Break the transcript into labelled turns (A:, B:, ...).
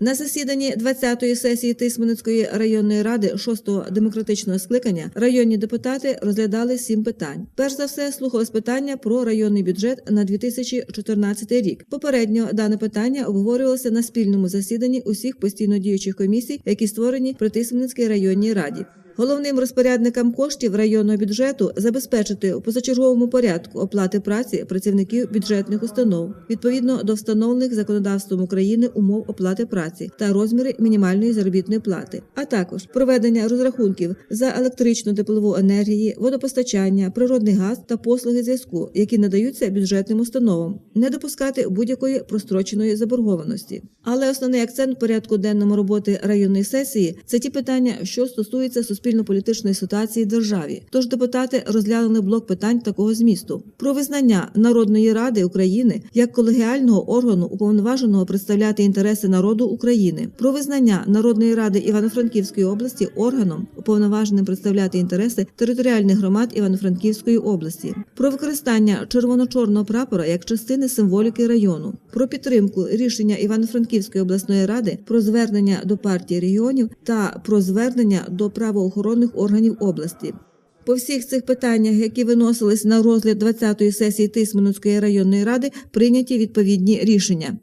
A: На засіданні 20-ї сесії Тисменницької районної ради 6-го демократичного скликання районні депутати розглядали сім питань. Перш за все, слухалось питання про районний бюджет на 2014 рік. Попередньо дане питання обговорювалося на спільному засіданні усіх постійно діючих комісій, які створені при Тисменницькій районній раді. Головним розпорядникам коштів районного бюджету забезпечити у позачерговому порядку оплати праці працівників бюджетних установ відповідно до встановлених законодавством України умов оплати праці та розміри мінімальної заробітної плати, а також проведення розрахунків за електричну теплову енергії, водопостачання, природний газ та послуги зв'язку, які надаються бюджетним установам, не допускати будь-якої простроченої заборгованості. Але основний акцент в порядку денному роботи районної сесії це ті питання, що стосуються суспільно-політичної ситуації в державі. Тож депутати розглянули блок питань такого змісту. Про визнання Народної ради України як колегіального органу, уповноваженого представляти інтереси народу України, про визнання Народної ради Івано-Франківської області органом, уповноваженим представляти інтереси територіальних громад Івано-Франківської області, про використання червоно-чорного прапора як частини символіки району, про підтримку рішення Івано-Франківської обласної ради про звернення до партії регіонів та про звернення до правоохоронних органів області. По всіх цих питаннях, які виносились на розгляд 20-ї сесії Тисменницької районної ради, прийняті відповідні рішення.